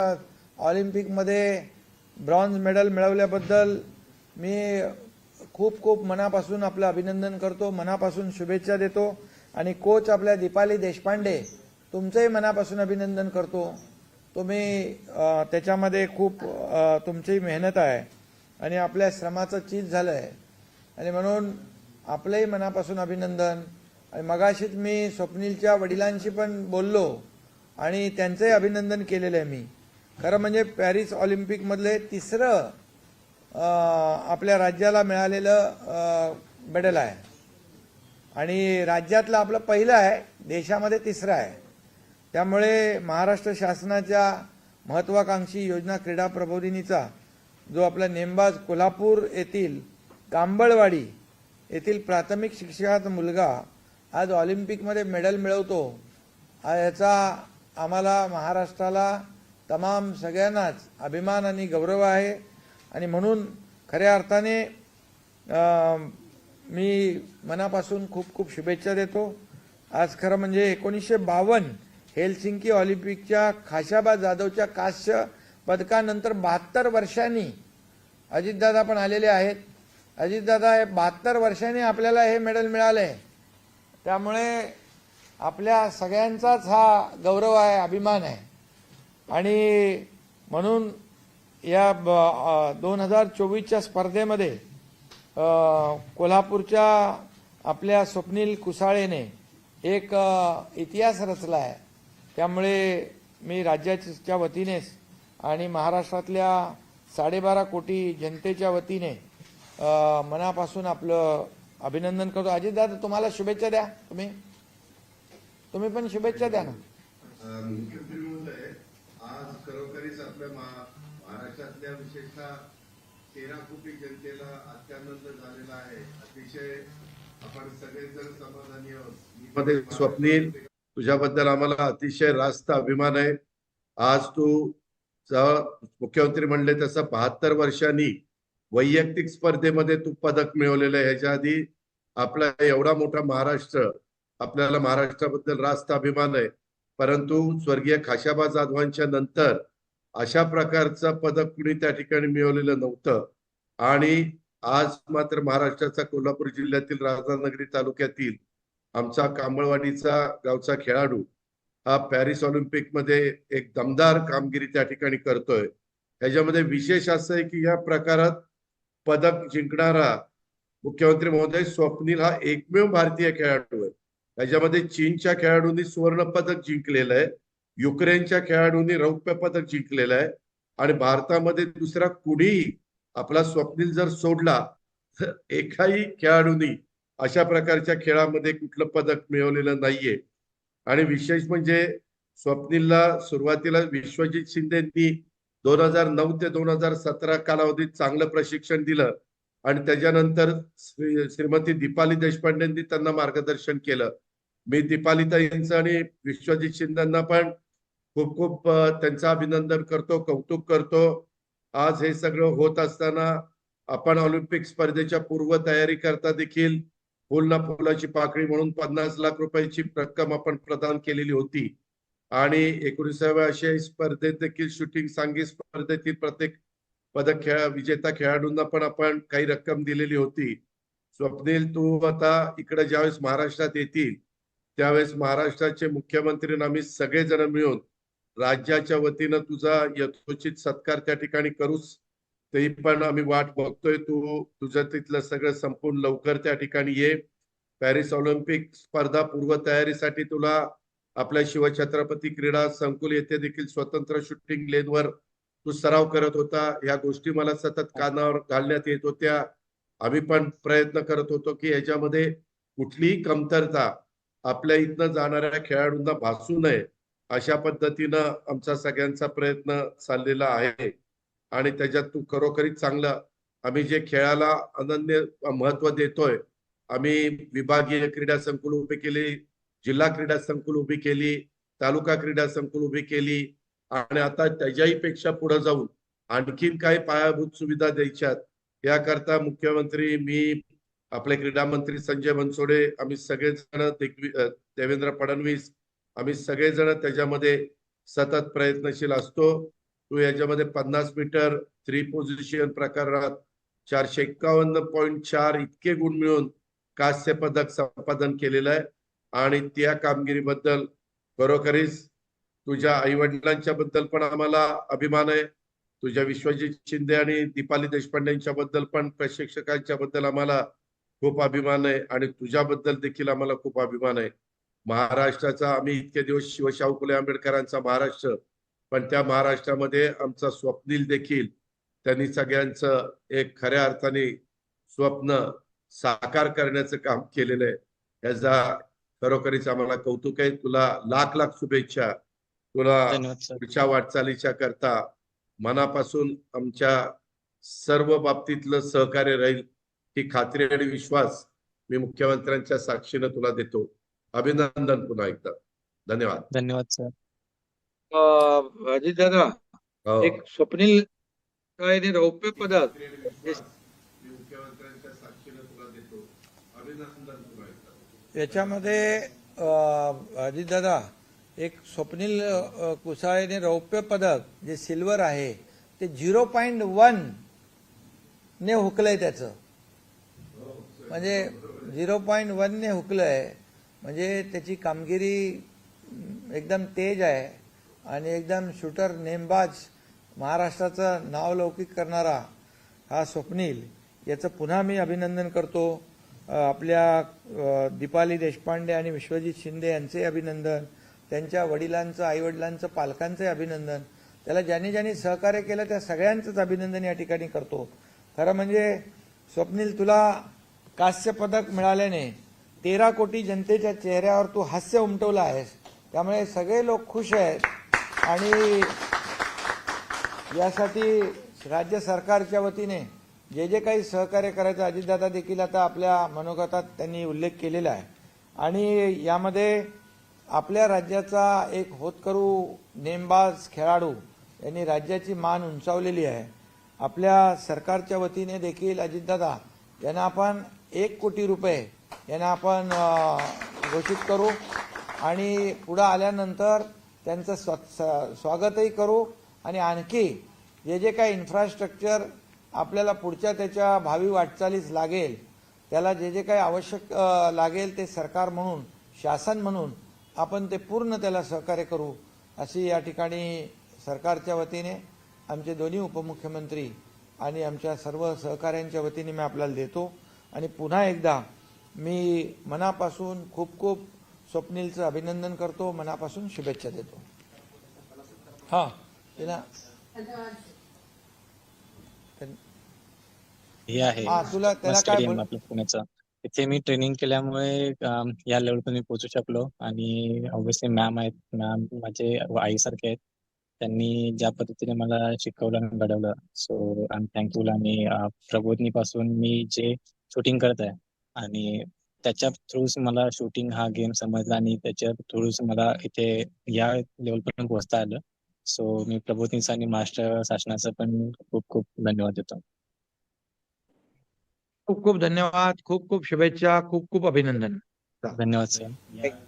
ऑलिम्पिकमध्ये bronze medal मिळवल्याबद्दल मी खूप खूप मनापासून आपलं अभिनंदन करतो मनापासून शुभेच्छा देतो आणि कोच आपल्या दीपाली देशपांडे तुमचंही मनापासून अभिनंदन करतो. तुम्ही त्याच्यामध्ये खूप तुमची मेहनत आहे आणि आपल्या श्रमाचं चीज झालं आहे आणि म्हणून आपलंही मनापासून अभिनंदन. आणि मगाशीच मी स्वप्नीलच्या वडिलांशी पण बोललो आणि त्यांचंही अभिनंदन केलेलं आहे मी. खरं म्हणजे पॅरिस ऑलिम्पिकमधले तिसरं आपल्या राज्याला मिळालेलं मेडल आहे. आणि राज्यातलं आपलं पहिलं आहे देशामध्ये तिसरं आहे. त्यामुळे महाराष्ट्र शासनाच्या महत्वाकांक्षी योजना क्रीडा प्रबोधिनीचा जो आपला नेमबाज कोल्हापूर येथील कांबळवाडी येथील प्राथमिक शिक्षकाचा मुलगा आज ऑलिम्पिकमध्ये मेडल मिळवतो याचा आम्हाला महाराष्ट्राला तमाम सगळ्यांनाच अभिमान आणि गौरव आहे. आणि म्हणून खऱ्या अर्थाने मी मनापासून खूप खूप शुभेच्छा देतो. आज खरं म्हणजे एकोणीसशे बावन्न हेलसिंकी ऑलिम्पिकच्या खाशाबा जाधवच्या कांस्य पदकानंतर बहात्तर वर्षांनी अजितदादा पण आलेले आहेत. अजितदादा हे बहात्तर वर्षांनी आपल्याला हे मेडल मिळालं आहे त्यामुळे आपल्या सगळ्यांचाच हा गौरव आहे अभिमान आहे. आणि म्हणून या दोन हजार चोवीसच्या स्पर्धेमध्ये कोल्हापूरच्या आपल्या स्वप्नील कुसाळेने एक इतिहास रचला आहे. त्यामुळे मी राज्याच्या वतीनेच आणि महाराष्ट्रातल्या साडेबारा कोटी जनतेच्या वतीने मनापासून आपलं अभिनंदन करतो. अजितदादा तुम्हाला शुभेच्छा द्या. तुम्ही? तुम्ही पण शुभेच्छा द्या ना. आज खरोखरीच आपल्या महा- महाराष्ट्रातल्या विशेषतः तेरा कोटी जनतेला अत्यानंद झालेला आहे. अतिशय आपण सगळेजण समाधानी आहोत. स्वप्नील तुझ्याबद्दल आम्हाला अतिशय रास्त अभिमान आहे. आज तू मुख्यमंत्री म्हणले तसं बहात्तर वर्षांनी वैयक्तिक स्पर्धेमध्ये तू पदक मिळवलेलं आहे. ह्याच्या आधी आपला एवढा मोठा महाराष्ट्र आपल्याला महाराष्ट्राबद्दल रास्त अभिमान आहे. परंतु स्वर्गीय खाशाबा जाधवांच्या नंतर अशा प्रकारचं पदक कुणी त्या ठिकाणी मिळवलेलं नव्हतं. आणि आज मात्र महाराष्ट्राचा कोल्हापूर जिल्ह्यातील राजधानगरी तालुक्यातील आमचा कांबळवाडीचा गावचा खेळाडू हा पॅरिस ऑलिम्पिकमध्ये एक दमदार कामगिरी त्या ठिकाणी करतोय. ह्याच्यामध्ये विशेष असं आहे की या प्रकारात पदक जिंकणारा मुख्यमंत्री महोदय स्वप्नील हा एकमेव भारतीय खेळाडू आहे. त्याच्यामध्ये चीनच्या खेळाडूंनी सुवर्ण पदक जिंकलेलं आहे. युक्रेनच्या खेळाडूंनी रौप्य पदक जिंकलेलं आहे. आणि भारतामध्ये दुसरा कुणीही आपला स्वप्नील जर सोडला तर एकाही खेळाडूंनी अशा प्रकारच्या खेळामध्ये कुठलं पदक मिळवलेलं नाहीये. आणि विशेष म्हणजे स्वप्नीलला सुरुवातीला विश्वजित शिंदेंनी दोन हजार नऊ ते दोन हजार सतरा कालावधीत चांगलं प्रशिक्षण दिलं. आणि त्याच्यानंतर श्रीमती दीपाली देशपांडेंनी त्यांना मार्गदर्शन केलं. मी दीपालिता यांचं आणि विश्वजित शिंदेना पण खूप खूप त्यांचा त्यांचं अभिनंदन करतो कौतुक करतो. आज हे सगळं होत असताना आपण ऑलिम्पिक स्पर्धेच्या पूर्व तयारी करता देखील फुल ना फुलाची पाकळी म्हणून पन्नास लाख रुपयाची रक्कम आपण प्रदान केलेली होती. आणि एकोणीसाव्या आशियाई स्पर्धेत देखील शूटिंग सांगी स्पर्धेतील प्रत्येक पदक खेळा विजेता खेळाडूंना पण आपण काही रक्कम दिलेली होती. स्वप्नील तू आता इकडे ज्यावेळेस महाराष्ट्रात येतील त्यावेळेस महाराष्ट्राचे मुख्यमंत्री आम्ही सगळेजण मिळून राज्याच्या वतीनं तुझा यथोचित सत्कार त्या ठिकाणी करूच तरी पण आम्ही वाट बघतोय. तू तुझं तिथलं सगळं संपूर्ण लवकर त्या ठिकाणी ये. पॅरिस ऑलिम्पिक स्पर्धा पूर्व तयारीसाठी तुला आपल्या शिवछत्रपती क्रीडा संकुल येथे देखील स्वतंत्र शूटिंग लेनवर तू सराव करत होता. या गोष्टी मला सतत कानावर घालण्यात येत होत्या. आम्ही पण प्रयत्न करत होतो की याच्यामध्ये कुठलीही कमतरता आपल्या इथनं जाणाऱ्या खेळाडूंना भासू नये अशा पद्धतीनं आमचा सगळ्यांचा प्रयत्न चाललेला आहे. आणि त्याच्यात तू खरोखरीच चांगलं आम्ही जे खेळाला अनन्य महत्त्व देतोय आम्ही विभागीय क्रीडा संकुल उभी केली जिल्हा क्रीडा संकुल उभी केली तालुका क्रीडा संकुल उभी केली आणि आता त्याच्याही पेक्षा पुढे जाऊन आणखीन काही पायाभूत सुविधा द्यायच्यात. याकरता मुख्यमंत्री मी आपले क्रीडा मंत्री संजय बनसोडे आम्ही सगळेजण देवेंद्र फडणवीस आम्ही सगळेजण त्याच्यामध्ये सतत प्रयत्नशील असतो. तू याच्यामध्ये पन्नास मीटर थ्री पोझिशन प्रकारात चारशे एक्कावन्न पॉईंट चार इतके गुण मिळून कांस्य पदक संपादन केलेलं आहे. आणि त्या कामगिरीबद्दल खरोखरीच तुझ्या आईवडिलांच्या बद्दल पण आम्हाला अभिमान आहे. तुझ्या विश्वजित शिंदे आणि दीपाली देशपांडेंच्या बद्दल पण प्रशिक्षकांच्या बद्दल आम्हाला खूप अभिमान आहे आणि तुझ्याबद्दल देखील आम्हाला खूप अभिमान आहे. महाराष्ट्राचा आम्ही इतके दिवस शिवशाहू फुले आंबेडकरांचा महाराष्ट्र पण त्या महाराष्ट्रामध्ये आमचा स्वप्नील देखील त्यांनी सगळ्यांचं एक खऱ्या अर्थाने स्वप्न साकार करण्याचं काम केलेलं आहे. याचा खरोखरीच आम्हाला कौतुक आहे. तुला लाख लाख शुभेच्छा. तुला पुढच्या वाटचालीच्या करता मनापासून आमच्या सर्व बाबतीतलं सहकार्य राहील. ही खात्री आणि विश्वास मी मुख्यमंत्र्यांच्या साक्षीनं तुला देतो. अभिनंदन पुन्हा एकदा. धन्यवाद. धन्यवाद सर अजित दादा हो. एक स्वप्नील काळेने रौप्य पदक मी मुख्यमंत्र्यांच्या साक्षीनं तुला देतो. अभिनंदन पुन्हा एकदा. याच्यामध्ये अजितदादा एक स्वप्नील अ, कुसाळेने रौप्य पदक जे सिल्वर आहे ते झिरो पॉईंट वन ने हुकलंय त्याचं. म्हणजे झिरो पॉईंट वनने हुकलं हुकलंय म्हणजे त्याची कामगिरी एकदम तेज आहे आणि एकदम शूटर नेमबाज महाराष्ट्राचं नाव लौकिक करणारा हा स्वप्नील याचं पुन्हा मी अभिनंदन करतो. आपल्या दीपाली देशपांडे आणि विश्वजित शिंदे यांचे अभिनंदन त्यांच्या वडिलांचं आईवडिलांचं पालकांचे अभिनंदन. त्याला ज्यांनी ज्यांनी सहकार्य केलं त्या सगळ्यांचंच अभिनंदन या ठिकाणी करतो. खरं म्हणजे स्वप्नील तुला कांस्य पदक मिळाल्याने तेरा कोटी जनतेच्या चेहऱ्यावर तू हास्य उमटवलं आहेस. त्यामुळे सगळे लोक खुश आहेत. आणि यासाठी राज्य सरकारच्या वतीने जे जे काही सहकार्य करायचं अजितदादा देखील आता आपल्या मनोगतात त्यांनी उल्लेख केलेला आहे. आणि यामध्ये आपल्या राज्याचा एक होतकरू नेमबाज खेळाडू यांनी राज्याची मान उंचावलेली आहे. आपल्या सरकारच्या वतीने देखील अजितदादा यांना आपण एक कोटी रुपये यांना आपण घोषित करू आणि पुढं आल्यानंतर त्यांचं स्वा स्वागतही करू आणि आणखी जे जे काही इन्फ्रास्ट्रक्चर आपल्याला पुढच्या त्याच्या भावी वाटचालीस लागेल त्याला जे जे काही आवश्यक लागेल ते सरकार म्हणून शासन म्हणून आपण ते पूर्ण त्याला सहकार्य करू अशी या ठिकाणी सरकारच्या वतीने आमचे दोन्ही उपमुख्यमंत्री आणि आमच्या सर्व सहकाऱ्यांच्या वतीने मी आपल्याला देतो. आणि पुन्हा एकदा मी मनापासून खूप खूप स्वप्नीलचं अभिनंदन करतो मनापासून शुभेच्छा देतो. हां तिला हे आहे. हा तुला त्याला काय पुण्याचं. तिथे मी ट्रेनिंग केल्यामुळे या लेवल पण मी पोहोचू शकलो. आणि ऑब्व्हियसली मॅम आहेत. मॅम माझे आईसारखे आहेत. त्यांनी ज्या पद्धतीने मला शिकवलं आणि घडवलं. सो आय एम थँकफुल आणि प्रबोधनीपासून मी जे शूटिंग करत आहे. आणि त्याच्या थ्रूच मला शूटिंग हा गेम समजला आणि त्याच्या थ्रूच मला इथे या लेवल पर्यंत पोहोचता आलं. सो मी प्रबोधनीचं आणि मास्टर शासनाचं पण खूप खूप धन्यवाद देतो. खूप खूप धन्यवाद. खूप खूप शुभेच्छा. खूप खूप अभिनंदन. धन्यवाद सर